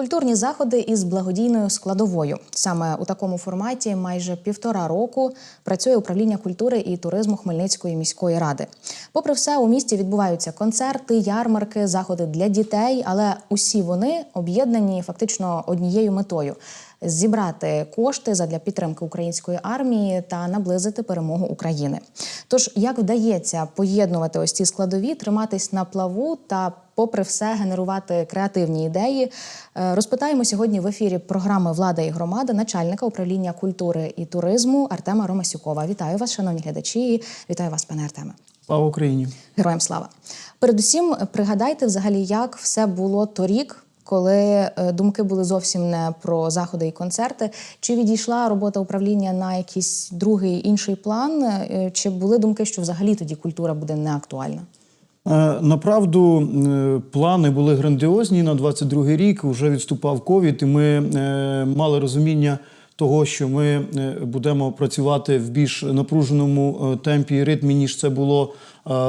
Культурні заходи із благодійною складовою. Саме у такому форматі майже півтора року працює управління культури і туризму Хмельницької міської ради. Попри все, у місті відбуваються концерти, ярмарки, заходи для дітей, але усі вони об'єднані фактично однією метою. Зібрати кошти задля підтримки української армії та наблизити перемогу України. Тож як вдається поєднувати ось ці складові, триматись на плаву та, попри все, генерувати креативні ідеї, е, розпитаємо сьогодні в ефірі програми Влада і громада начальника управління культури і туризму Артема Ромасюкова. Вітаю вас, шановні глядачі. і Вітаю вас, пане Артеме. Слава Україні! Героям слава. Передусім, пригадайте взагалі, як все було торік. Коли е, думки були зовсім не про заходи і концерти, чи відійшла робота управління на якийсь другий інший план, е, чи були думки, що взагалі тоді культура буде неактуальна? Е, Направду плани були грандіозні на 22-й рік. Вже відступав ковід, і ми мали розуміння того, що ми будемо працювати в більш напруженому темпі і ритмі, ніж це було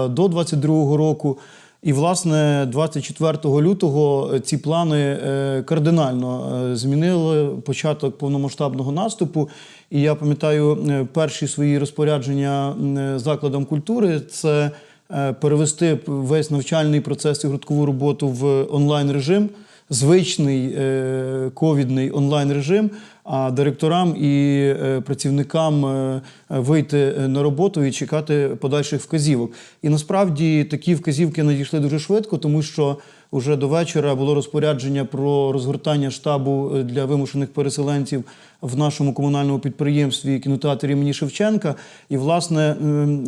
до 22-го року. І, власне, 24 лютого ці плани е, кардинально е, змінили початок повномасштабного наступу. І я пам'ятаю е, перші свої розпорядження е, закладам культури це е, перевести весь навчальний процес і грудкову роботу в онлайн режим, звичний е, ковідний онлайн режим. А директорам і е, працівникам е, вийти на роботу і чекати подальших вказівок. І насправді такі вказівки надійшли дуже швидко, тому що вже до вечора було розпорядження про розгортання штабу для вимушених переселенців в нашому комунальному підприємстві кінотеатрі імені Шевченка. І власне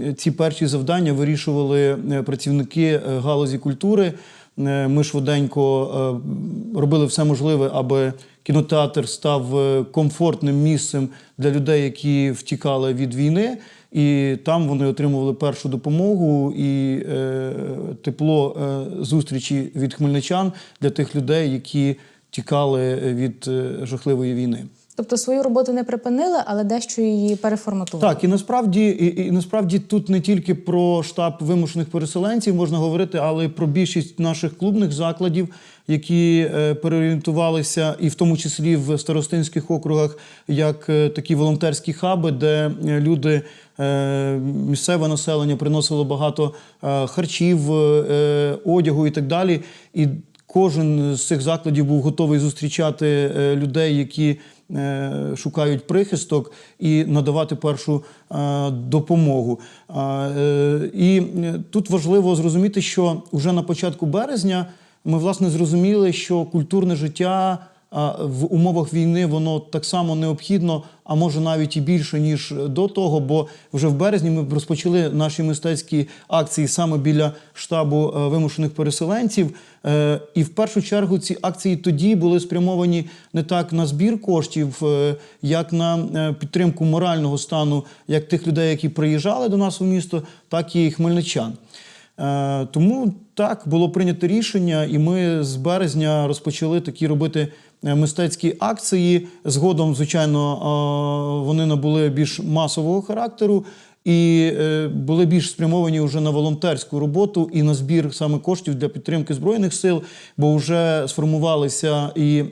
е, ці перші завдання вирішували працівники галузі культури. Е, Ми швиденько е, робили все можливе, аби кінотеатр став е, комфортним місцем для людей, які втікали від війни. І там вони отримували першу допомогу і е, тепло е, зустрічі від хмельничан для тих людей, які тікали від жахливої війни. Тобто свою роботу не припинили, але дещо її переформатували. Так, і насправді, і, і насправді тут не тільки про штаб вимушених переселенців можна говорити, але й про більшість наших клубних закладів, які е, переорієнтувалися, і в тому числі в старостинських округах, як е, такі волонтерські хаби, де е, люди. е, Місцеве населення приносило багато е, харчів, е, одягу і так далі. І кожен з цих закладів був готовий зустрічати людей, які шукають прихисток і надавати першу е, допомогу. Е, І е, тут важливо зрозуміти, що вже на початку березня ми власне зрозуміли, що культурне життя. В умовах війни воно так само необхідно, а може навіть і більше ніж до того. Бо вже в березні ми розпочали наші мистецькі акції саме біля штабу е, вимушених переселенців. Е, І в першу чергу ці акції тоді були спрямовані не так на збір коштів, е, як на підтримку морального стану як тих людей, які приїжджали до нас у місто, так і хмельничан. Тому так було прийнято рішення, і ми з березня розпочали такі робити мистецькі акції. Згодом, звичайно, е, вони набули більш масового характеру. І е, були більш спрямовані вже на волонтерську роботу і на збір саме коштів для підтримки збройних сил, бо вже сформувалися і,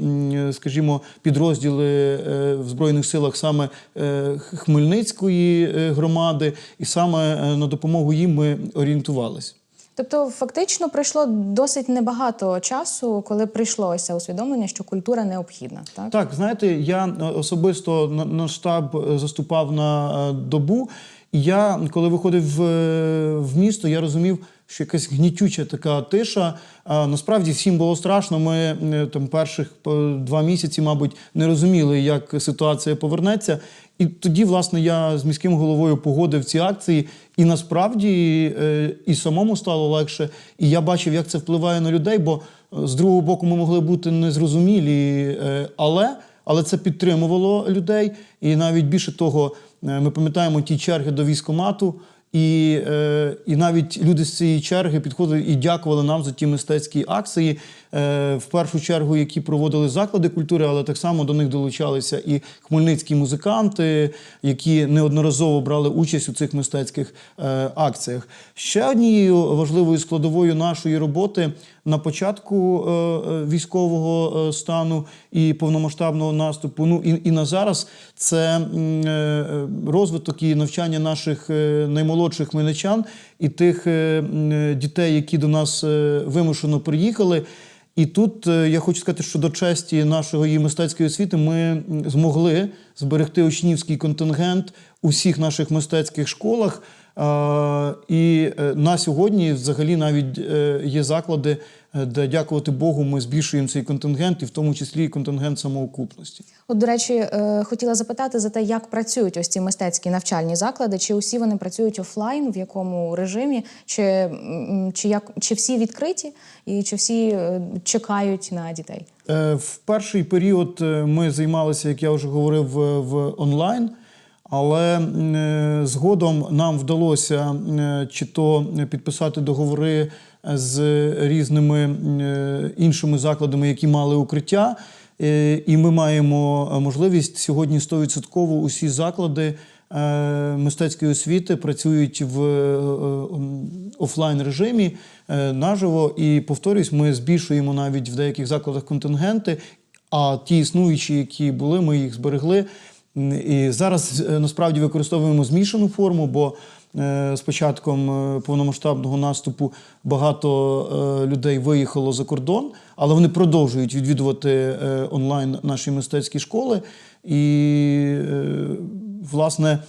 скажімо, підрозділи е, в збройних силах саме е, Хмельницької е, громади, і саме е, на допомогу їм ми орієнтувалися. Тобто, фактично пройшло досить небагато часу, коли прийшло ось це усвідомлення, що культура необхідна. Так, Так, знаєте, я е, особисто на, штаб е, заступав на е, добу. І я, коли виходив в, місто, я розумів, що якась гнітюча така тиша. А, насправді всім було страшно. Ми там перших два місяці, мабуть, не розуміли, як ситуація повернеться. І тоді, власне, я з міським головою погодив ці акції, і насправді е, і самому стало легше. І я бачив, як це впливає на людей, бо е, з другого боку ми могли бути незрозумілі, е, але. Але це підтримувало людей, і навіть більше того, ми пам'ятаємо ті черги до військомату. І, е, і навіть люди з цієї черги підходили і дякували нам за ті мистецькі акції, е, в першу чергу, які проводили заклади культури, але так само до них долучалися і хмельницькі музиканти, які неодноразово брали участь у цих мистецьких е, акціях. Ще однією важливою складовою нашої роботи на початку е, е, військового е, стану і повномасштабного наступу. Ну і, і на зараз це розвиток і навчання наших наймолодших хмельничан і тих дітей, які до нас вимушено приїхали. І тут я хочу сказати, що до честі нашої мистецької освіти ми змогли зберегти учнівський контингент у всіх наших мистецьких школах. І е, на сьогодні взагалі навіть е, є заклади, е, де, дякувати Богу, ми збільшуємо цей контингент, і в тому числі і контингент самоокупності. От, до речі, хотіла запитати за те, як працюють ось ці мистецькі навчальні заклади, чи усі вони працюють офлайн, в якому режимі, чи, чи, як, чи всі відкриті, і чи всі чекають на дітей? В перший період ми займалися, як я вже говорив, в онлайн. Але е, згодом нам вдалося е, чи то підписати договори з різними е, іншими закладами, які мали укриття. Е, І ми маємо можливість сьогодні 100% усі заклади е, мистецької освіти працюють в е, офлайн режимі е, наживо. І повторюсь, ми збільшуємо навіть в деяких закладах контингенти. А ті існуючі, які були, ми їх зберегли. І зараз е, насправді використовуємо змішану форму, бо е, з початком е, повномасштабного наступу багато людей виїхало за кордон, але вони продовжують відвідувати онлайн наші мистецькі школи. І, власне,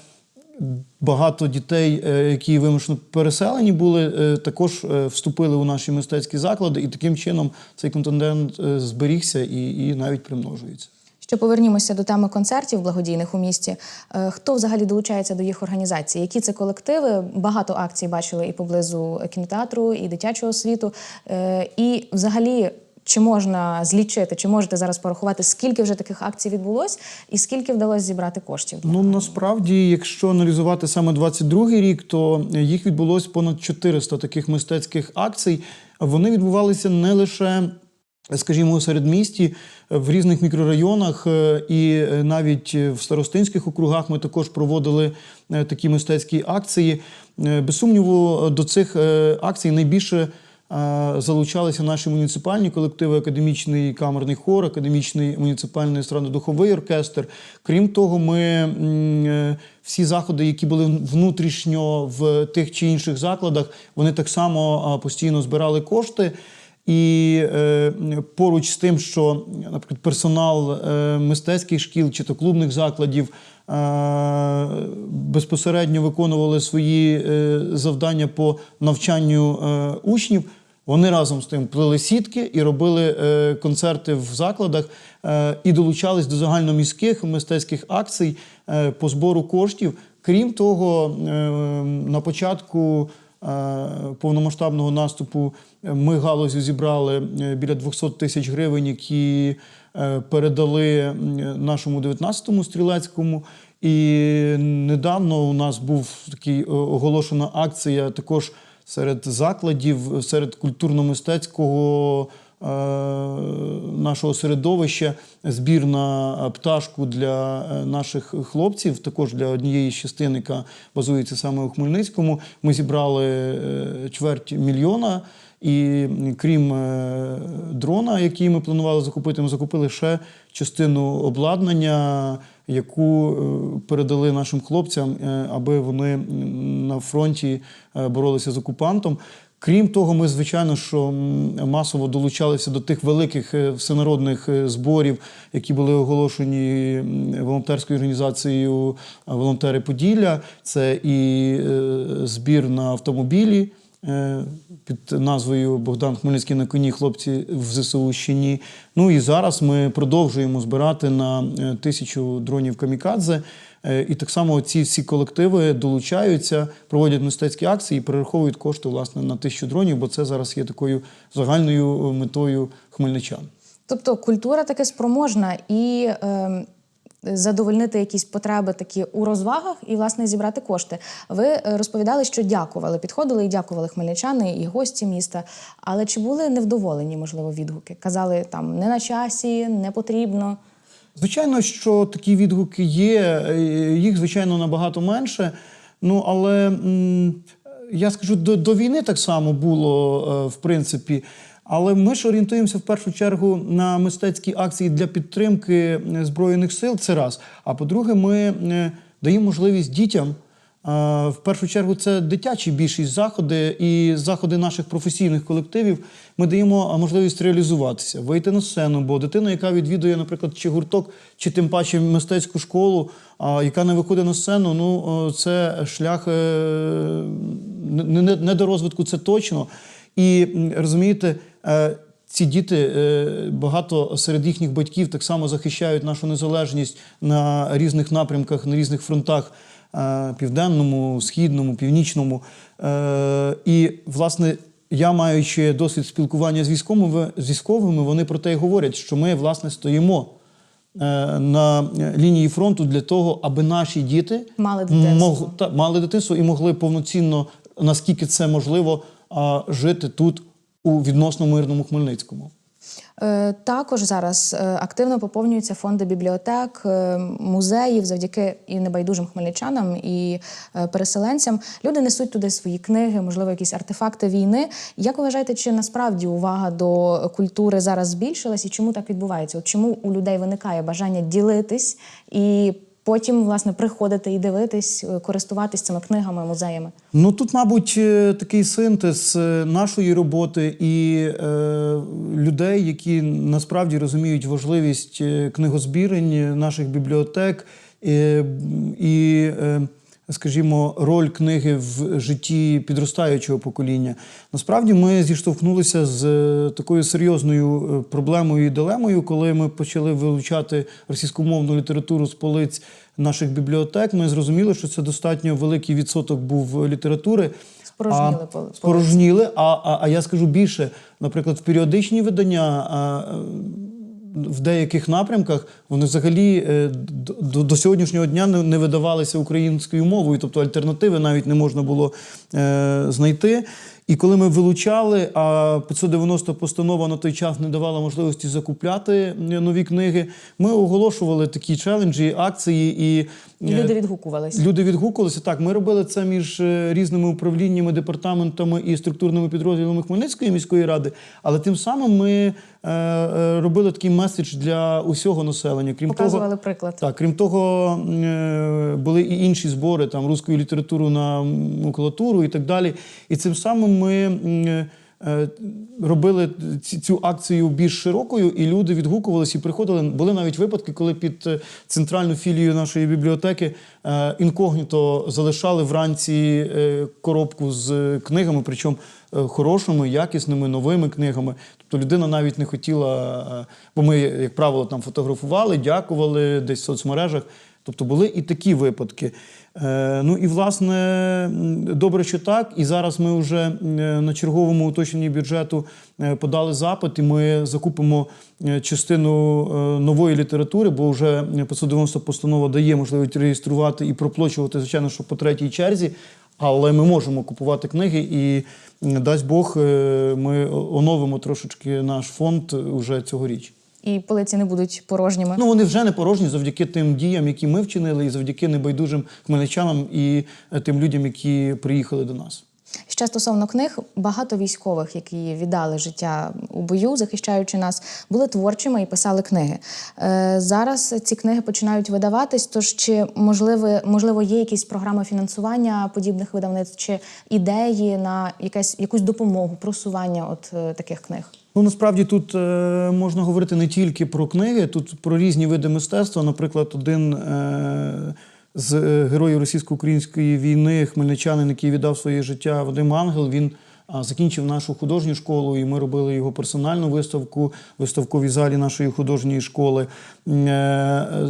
багато дітей, які вимушено переселені були, також вступили у наші мистецькі заклади, і таким чином цей контингент зберігся і, і навіть примножується. Ще повернімося до теми концертів благодійних у місті. Е, Хто взагалі долучається до їх організації? Які це колективи? Багато акцій бачили і поблизу кінотеатру, і дитячого світу. Е, І взагалі. Чи можна злічити, чи можете зараз порахувати, скільки вже таких акцій відбулось, і скільки вдалося зібрати коштів? Ну насправді, якщо аналізувати саме 22-й рік, то їх відбулось понад 400 таких мистецьких акцій. Вони відбувалися не лише. Скажімо, у середмісті в різних мікрорайонах е, і е, навіть в старостинських округах ми також проводили е, такі мистецькі акції. Е, Без сумніву, до цих е, акцій найбільше е, залучалися наші муніципальні колективи, академічний камерний хор, академічний муніципальний естрадно-духовий оркестр. Крім того, ми е, всі заходи, які були внутрішньо в тих чи інших закладах, вони так само постійно збирали кошти. І е, поруч з тим, що, наприклад, персонал е, мистецьких шкіл чи то клубних закладів е, безпосередньо виконували свої е, завдання по навчанню е, учнів. Вони разом з тим плели сітки і робили е, концерти в закладах е, і долучались до загальноміських мистецьких акцій е, по збору коштів. Крім того, е, на початку повномасштабного наступу е, ми галузю зібрали е, біля 200 тисяч гривень, які е, передали нашому 19-му стрілецькому. І недавно у нас був такий е, оголошена акція також серед закладів, серед культурно-мистецького е, нашого середовища збір на пташку для е, наших хлопців, також для однієї з частин, яка базується саме у Хмельницькому. Ми зібрали е, чверть мільйона. І крім е, дрона, який ми планували закупити, ми закупили ще частину обладнання, яку е, передали нашим хлопцям, е, аби вони на фронті е, боролися з окупантом. Крім того, ми, звичайно, що масово долучалися до тих великих е, всенародних е, зборів, які були оголошені волонтерською організацією е, Волонтери Поділля. Це і збір на автомобілі під назвою Богдан Хмельницький на коні хлопці в ЗСУ ще ні. Ну і зараз ми продовжуємо збирати на тисячу дронів камікадзе. Е, І так само ці всі колективи долучаються, проводять мистецькі акції і перераховують кошти власне на тисячу дронів, бо це зараз є такою загальною е, метою хмельничан. Тобто культура таки спроможна і. ем, задовольнити якісь потреби такі у розвагах і власне зібрати кошти. Ви е, розповідали, що дякували, підходили і дякували хмельничани і гості міста. Але чи були невдоволені, можливо, відгуки? Казали там не на часі, не потрібно. Звичайно, що такі відгуки є, е, їх, звичайно, набагато менше. Ну, але я скажу, до, до війни так само було, е, в принципі. Але ми ж орієнтуємося в першу чергу на мистецькі акції для підтримки е, Збройних сил. Це раз. А по-друге, ми даємо можливість дітям. В першу чергу це дитячі більшість заходи і заходи наших професійних колективів. Ми даємо можливість реалізуватися, вийти на сцену. Бо дитина, яка відвідує, наприклад, чи гурток, чи тим паче мистецьку школу, яка не виходить на сцену, ну це шлях е, не, до розвитку, це точно. І розумієте, е, ці діти, е, багато серед їхніх батьків так само захищають нашу незалежність на різних напрямках, на різних фронтах південному, східному, північному. Е, І, власне, я маючи досвід спілкування з військовими, з військовими, вони про те й говорять, що ми, власне, стоїмо е, на лінії фронту для того, аби наші діти Мали дитинство. мог- та, мали дитинство і могли повноцінно, наскільки це можливо, а, жити тут у відносно мирному Хмельницькому. Е, Також зараз е, активно поповнюються фонди бібліотек, е, музеїв завдяки і небайдужим хмельничанам, і переселенцям. Люди несуть туди свої книги, можливо, якісь артефакти війни. Як вважаєте, чи насправді увага до культури зараз збільшилась і чому так відбувається? От чому у людей виникає бажання ділитись і потім, власне, приходити і дивитись, е, користуватись цими книгами, музеями? Ну тут, мабуть, е, такий синтез е, нашої роботи і е, людей, які насправді розуміють важливість книгозбірень, наших бібліотек е, і, е, скажімо, роль книги в житті підростаючого покоління. Насправді ми зіштовхнулися з е, такою серйозною е, проблемою і дилемою, коли ми почали вилучати російськомовну літературу з полиць наших бібліотек. Ми зрозуміли, що це достатньо великий відсоток був літератури. Спорожніли а, полиці. спорожніли. А, а, а я скажу більше, наприклад, в періодичні видання. А, в деяких напрямках вони взагалі е, до, до сьогоднішнього дня не, не видавалися українською мовою, тобто альтернативи навіть не можна було е, знайти. І коли ми вилучали, а 590 постанова на той час не давала можливості закупляти е, нові книги, ми оголошували такі челенджі, акції і І е, люди відгукувались. Люди відгукувалися. Так, ми робили це між е, різними управліннями, департаментами і структурними підрозділами Хмельницької міської ради. Але тим самим ми е, е, робили такий меседж для усього населення. Крім Показували того, приклад. так, крім того, е, були і інші збори там руською літературу на макулатуру і так далі. І цим самим ми. е, е, Робили цю акцію більш широкою, і люди відгукувалися і приходили. Були навіть випадки, коли під е, центральну філію нашої бібліотеки інкогніто залишали вранці коробку з книгами, причому хорошими, якісними, новими книгами. Тобто людина навіть не хотіла, бо ми, як правило, там фотографували, дякували десь в соцмережах. Тобто були і такі випадки. Е, ну і власне добре, що так. І зараз ми вже е, на черговому уточненні бюджету е, подали запит, і ми закупимо частину нової літератури, бо вже 590 постанова дає можливість реєструвати і проплачувати, звичайно, що по третій черзі. Але ми можемо купувати книги, і дасть Бог, ми оновимо трошечки наш фонд уже цьогоріч. І полиці не будуть порожніми. Ну вони вже не порожні завдяки тим діям, які ми вчинили, і завдяки небайдужим хмельничанам і е, тим людям, які приїхали до нас. Ще стосовно книг, багато військових, які віддали життя у бою, захищаючи нас, були творчими і писали книги. Е, зараз ці книги починають видаватись. Тож чи можливо, можливо є якісь програми фінансування подібних видавництв, чи ідеї на якась якусь допомогу, просування от е, таких книг? Ну насправді тут е, можна говорити не тільки про книги, тут про різні види мистецтва. Наприклад, один е, з е, героїв російсько-української війни, хмельничанин, який віддав своє життя Вадим Ангел. Він а, закінчив нашу художню школу, і ми робили його персональну виставку в виставковій залі нашої художньої школи. Е, е,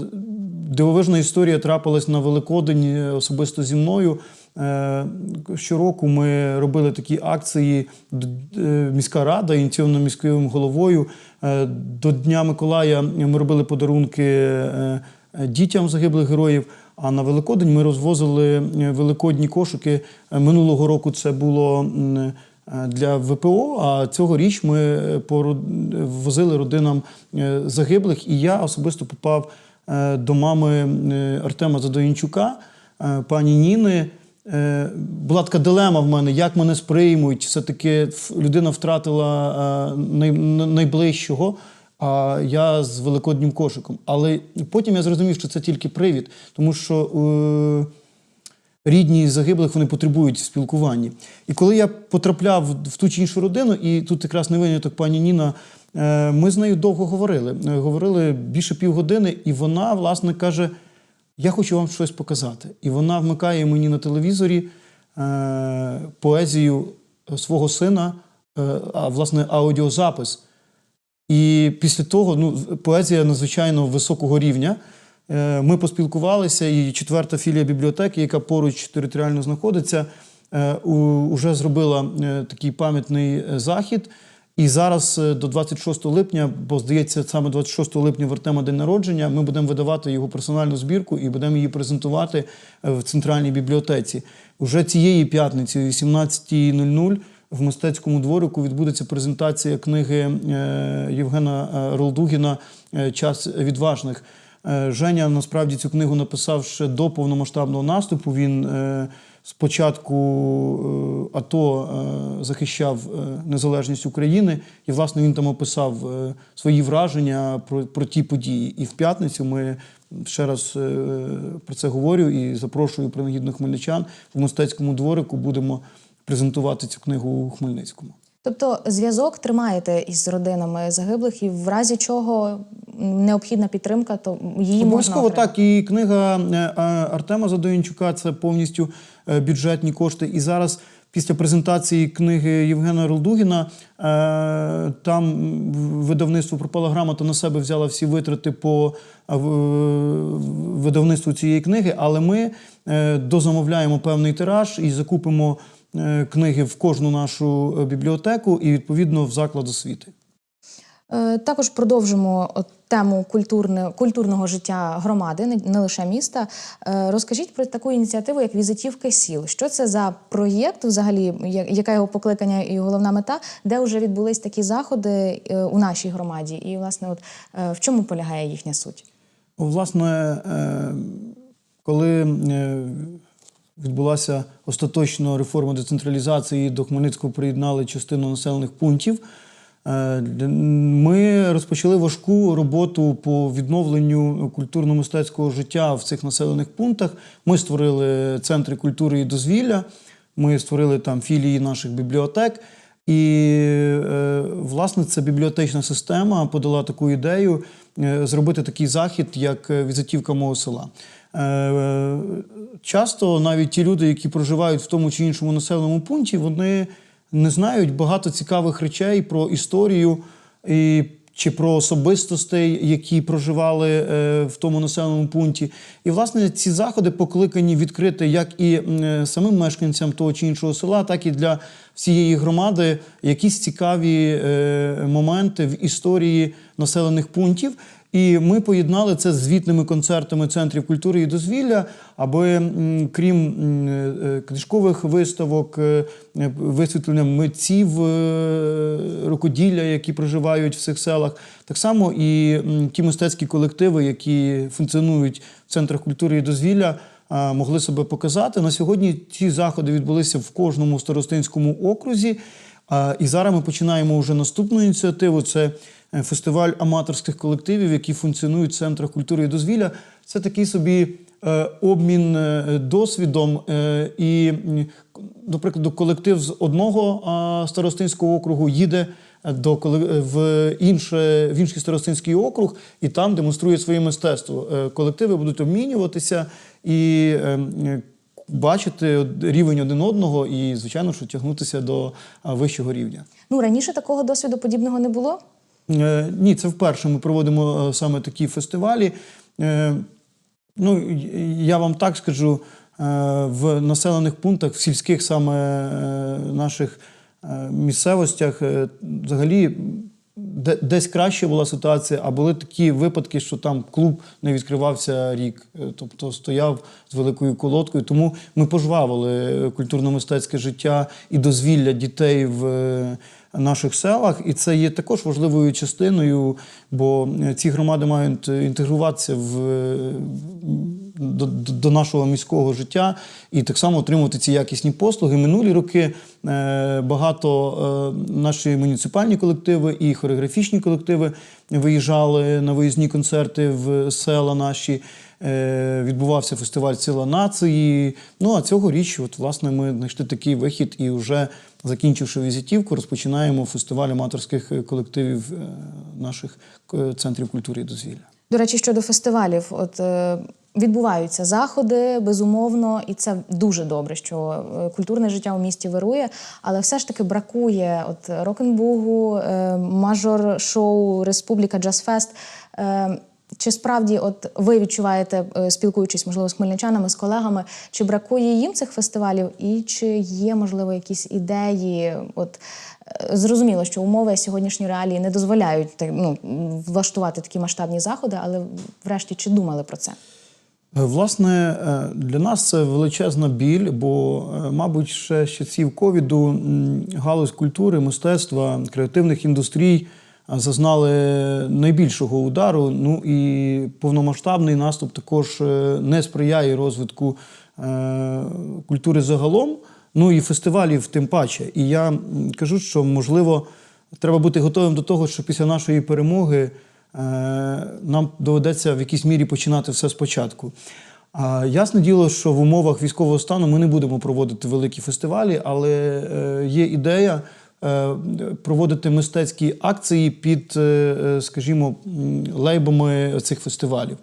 Дивовижна історія трапилась на Великодень е, особисто зі мною. Е, Щороку ми робили такі акції. Е, Міська рада, ініційована міським головою. Е, До Дня Миколая ми робили подарунки дітям загиблих героїв. А на Великодень ми розвозили великодні кошики. Минулого року це було для ВПО, а цьогоріч ми возили родинам загиблих. І я особисто попав до мами Артема Задоїнчука, пані Ніни. Е, Була така дилема в мене, як мене сприймуть. Все-таки людина втратила е, найближчого, а я з великоднім кошиком. Але потім я зрозумів, що це тільки привід, тому що е, рідні загиблих вони потребують спілкування. І коли я потрапляв в ту чи іншу родину, і тут якраз не виняток пані Ніна, ми з нею довго говорили. Говорили більше півгодини, і вона, власне, каже: Я хочу вам щось показати. І вона вмикає мені на телевізорі е, поезію свого сина, е, а власне аудіозапис. І після того ну, поезія надзвичайно високого рівня. Е, Ми поспілкувалися, і четверта філія бібліотеки, яка поруч територіально знаходиться, е, у- вже зробила е, такий пам'ятний е, захід. І зараз е, до 26 липня, бо здається, саме 26 липня в Артема день народження, ми будемо видавати його персональну збірку і будемо її презентувати е, в центральній бібліотеці. Уже цієї п'ятниці, о 18.00, в мистецькому дворику відбудеться презентація книги е, Євгена Ролдугіна Час відважних. Женя насправді цю книгу написав ще до повномасштабного наступу. Він спочатку е, АТО е, захищав е, незалежність України, і власне він там описав свої враження про, про ті події. І в п'ятницю ми ще раз про це говорю і запрошую принагідно хмельничан в мистецькому дворику. Будемо презентувати цю книгу у Хмельницькому. Тобто зв'язок тримаєте із родинами загиблих, і в разі чого необхідна підтримка, то її Обов'язково так. І книга е, е, Артема Задоїнчука це повністю е, бюджетні кошти. І зараз, після презентації книги Євгена Ролдугіна, там видавництво «Пропала грамота» на себе взяло всі витрати по видавництву цієї книги, але ми дозамовляємо певний тираж і закупимо книги в кожну нашу е, бібліотеку і відповідно в заклад освіти. Е, Також продовжимо тему культурне, культурного життя громади, не, лише міста. Е, Розкажіть про таку ініціативу, як візитівки сіл. Що це за проєкт, взагалі, яка його покликання і головна мета, де вже відбулись такі заходи е, у нашій громаді? І, власне, от е, в чому полягає їхня суть? Власне, е, коли е, відбулася остаточна реформа децентралізації, до Хмельницького приєднали частину населених пунктів. е, Ми розпочали важку роботу по відновленню культурно-мистецького життя в цих населених пунктах. Ми створили центри культури і дозвілля, ми створили там філії наших бібліотек. І, е, власне, ця бібліотечна система подала таку ідею е, зробити такий захід, як візитівка мого села. Е, Часто навіть ті люди, які проживають в тому чи іншому населеному пункті, вони не знають багато цікавих речей про історію і чи про особистостей, які проживали е, в тому населеному пункті. І, власне, ці заходи покликані відкрити як і е, самим мешканцям того чи іншого села, так і для всієї громади якісь цікаві моменти в історії населених пунктів. І ми поєднали це з звітними концертами центрів культури і дозвілля, аби крім е, книжкових виставок, е, е, висвітлення митців е, рукоділля, які проживають в цих селах, так само і ті мистецькі колективи, які функціонують в центрах культури і дозвілля. Могли себе показати на сьогодні. Ці заходи відбулися в кожному старостинському окрузі. І зараз ми починаємо вже наступну ініціативу. Це е, фестиваль аматорських колективів, які функціонують в центрах культури і дозвілля. Це такий собі е, обмін е, досвідом. І, прикладу, колектив з одного старостинського округу їде до в інше в інший старостинський округ і там демонструє своє мистецтво. Колективи будуть обмінюватися і е, м, бачити рівень один одного, і звичайно, що тягнутися до вищого рівня. Ну раніше такого досвіду подібного не було. Е, Ні, це вперше ми проводимо е, саме такі фестивалі. Е, Ну, я вам так скажу, е, в населених пунктах, в сільських саме е, наших е, місцевостях, взагалі десь краще була ситуація, а були такі випадки, що там клуб не відкривався рік, е, тобто стояв з великою колодкою. Тому ми пожвавили культурно-мистецьке життя і дозвілля дітей в е, наших селах, і це є також важливою частиною, бо е, ці громади мають інтегруватися в, до, до нашого міського життя і так само отримувати ці якісні послуги. Минулі роки е, багато е, наші муніципальні колективи і хореографічні колективи виїжджали на виїзні концерти в села наші. Е, Відбувався фестиваль Сила нації. Ну а цьогоріч, от власне, ми знайшли такий вихід і вже закінчивши візитівку, розпочинаємо фестиваль аматорських колективів наших центрів культури і дозвілля. До речі, щодо фестивалів, от е, відбуваються заходи, безумовно, і це дуже добре, що е, культурне життя у місті вирує, але все ж таки бракує от рок-н-бугу, е, мажор-шоу, Республіка Джаз-фест. Е, чи справді, от ви відчуваєте, е, спілкуючись, можливо, з хмельничанами, з колегами, чи бракує їм цих фестивалів, і чи є, можливо, якісь ідеї? От е, зрозуміло, що умови сьогоднішньої реалії не дозволяють так, ну, влаштувати такі масштабні заходи, але врешті чи думали про це? Е, Власне, е, для нас це величезна біль, бо, е, мабуть, ще з часів ковіду галузь культури, мистецтва, креативних індустрій е, зазнали найбільшого удару. Ну і повномасштабний наступ також е, не сприяє розвитку е, культури загалом, ну і фестивалів тим паче. І я кажу, що можливо треба бути готовим до того, що після нашої перемоги е, нам доведеться в якійсь мірі починати все спочатку. А ясне діло, що в умовах військового стану ми не будемо проводити великі фестивалі, але є ідея проводити мистецькі акції під, е, е, скажімо, лейбами цих фестивалів.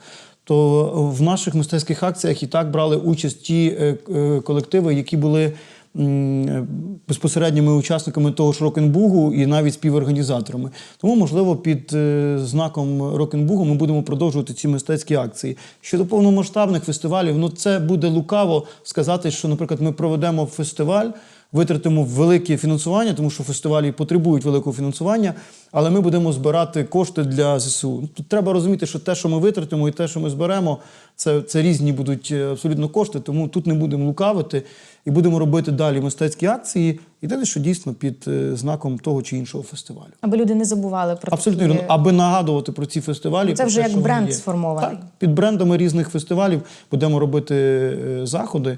То в наших мистецьких акціях і так брали участь ті е, е, колективи, які були е, безпосередніми учасниками того ж рок-н-бугу і навіть співорганізаторами. Тому, можливо, під е, знаком рок-н-бугу ми будемо продовжувати ці мистецькі акції. Щодо повномасштабних фестивалів, ну це буде лукаво сказати, що, наприклад, ми проведемо фестиваль. Витратимо велике фінансування, тому що фестивалі потребують великого фінансування, але ми будемо збирати кошти для ЗСУ. Тут треба розуміти, що те, що ми витратимо, і те, що ми зберемо, це, це різні будуть е, абсолютно кошти. Тому тут не будемо лукавити і будемо робити далі мистецькі акції. Єдине, що дійсно під е, знаком того чи іншого фестивалю. Аби люди не забували про Абсолютно такі... аби нагадувати про ці фестивалі. Ну, це вже те, як бренд сформований. Так, під брендами різних фестивалів будемо робити е, заходи.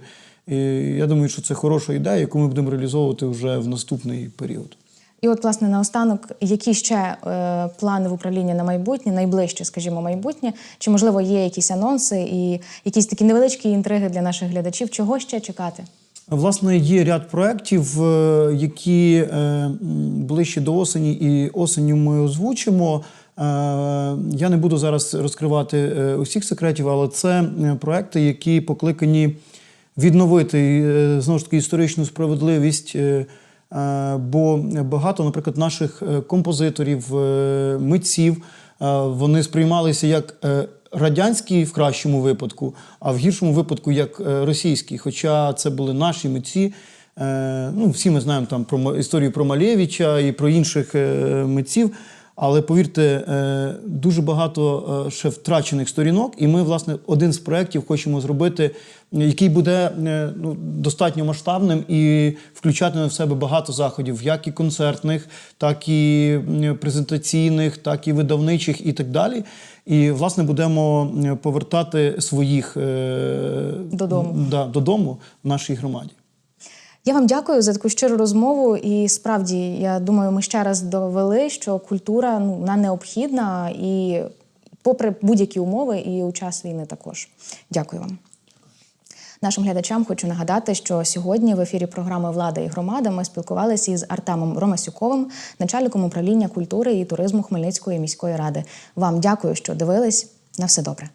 І я думаю, що це хороша ідея, яку ми будемо реалізовувати вже в наступний період. І от, власне, наостанок, які ще е, плани в управління на майбутнє, найближче, скажімо, майбутнє? Чи можливо є якісь анонси і якісь такі невеличкі інтриги для наших глядачів? Чого ще чекати? Власне, є ряд проєктів, е, які е, ближче до осені, і осенню ми озвучимо. Е, Я не буду зараз розкривати е, усіх секретів, але це е, проекти, які покликані відновити е, знову ж таки історичну справедливість. е, е, Бо багато, наприклад, наших композиторів, митців, вони сприймалися як радянські в кращому випадку, а в гіршому випадку як російські. Хоча це були наші митці. Ну, всі ми знаємо там про історію про Малєвича і про інших митців. Але повірте, е, дуже багато е, ще втрачених сторінок, і ми, власне, один з проєктів хочемо зробити, який буде е, ну, достатньо масштабним і включатиме в себе багато заходів, як і концертних, так і презентаційних, так і видавничих, і так далі. І, власне, будемо повертати своїх Додому. Да, додому в нашій громаді. Я вам дякую за таку щиру розмову. І справді, я думаю, ми ще раз довели, що культура ну, вона необхідна і попри будь-які умови, і у час війни також. Дякую вам. Нашим глядачам хочу нагадати, що сьогодні в ефірі програми Влада і громада ми спілкувалися із Артемом Ромасюковим, начальником управління культури і туризму Хмельницької міської ради. Вам дякую, що дивились. На все добре.